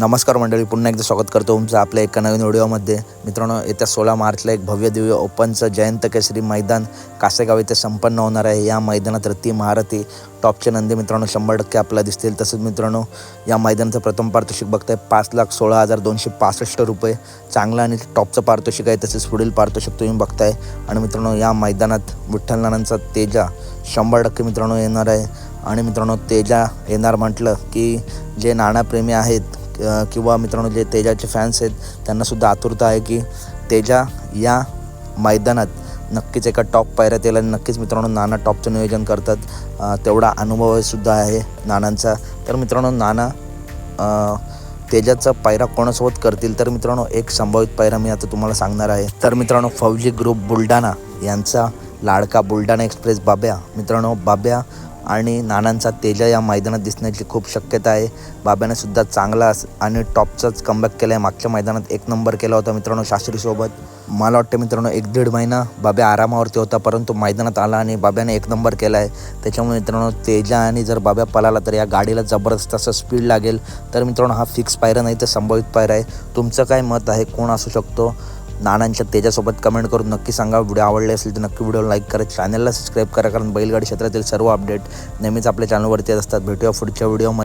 नमस्कार मंडळी पुन्हा एकदा स्वागत करतो तुमचं आपल्या एका नवीन व्हिडिओमध्ये. मित्रांनो येत्या सोळा मार्चला एक भव्य दिव्य ओपनचं जयंत केसरी मैदान कासेगाव येथे संपन्न होणार आहे. या मैदानात रती महारथी टॉपचे नंदी मित्रांनो शंभर टक्के आपल्याला दिसतील. तसंच मित्रांनो या मैदानाचं प्रथम पारितोषिक बघताय पाच लाख सोळा हजार दोनशे पासष्ट रुपये. चांगलं आणि टॉपचं पारितोषिक आहे तसेच पुढील पारितोषिक तुम्ही बघताय. आणि मित्रांनो या मैदानात विठ्ठल नानांचा तेजा शंभर टक्के मित्रांनो येणार आहे. आणि मित्रांनो तेजा येणार म्हटलं की जे नाणाप्रेमी आहेत किंवा मित्रांनो जे तेजाचे फॅन्स आहेत त्यांनासुद्धा आतुरता आहे की तेजा या मैदानात नक्कीच एका टॉप पायऱ्यात येईल आणि नक्कीच मित्रांनो नाना टॉपचं नियोजन करतात. तेवढा अनुभवसुद्धा आहे नानांचा. तर मित्रांनो नाना तेजाचा पायरा कोणासोबत करतील? तर मित्रांनो एक संभावित पायरा मी आता तुम्हाला सांगणार आहे. तर मित्रांनो फौजी ग्रुप बुलढाणा यांचा लाडका बुलढाणा एक्सप्रेस बाब्या. मित्रांनो बाब्या आणि नानांचा तेजा या मैदानात दिसण्याची खूप शक्यता आहे. बाब्याने सुद्धा चांगला आणि टॉपचाच कमबॅक केला आहे मागच्या मैदानात एक नंबर केला होता मित्रांनो शास्त्रीसोबत. मला वाटतं मित्रांनो एक दीड महिना बाब्या आरामावरती होता परंतु मैदानात आला आणि बाब्याने एक नंबर केला आहे त्याच्यामुळे मित्रांनो तेजा आणि जर बाब्या पळाला तर या गाडीला जबरदस्त असं स्पीड लागेल. तर मित्रांनो हा फिक्स पायरा नाही तर संभावित पायरा आहे. तुमचं काय मत आहे? कोण असू शकतो? नानांच्या तेजासोबत कमेंट करून नक्की सांगा. व्हिडिओ आवडले असेल तर नक्की व्हिडिओ लाईक करा. चॅनलला सबस्क्राईब करा कारण बैलगाडी क्षेत्रातील सर्व अपडेट नेहमीच आपल्या चॅनलवरती येत असतात. भेटूया पुढच्या व्हिडिओमध्ये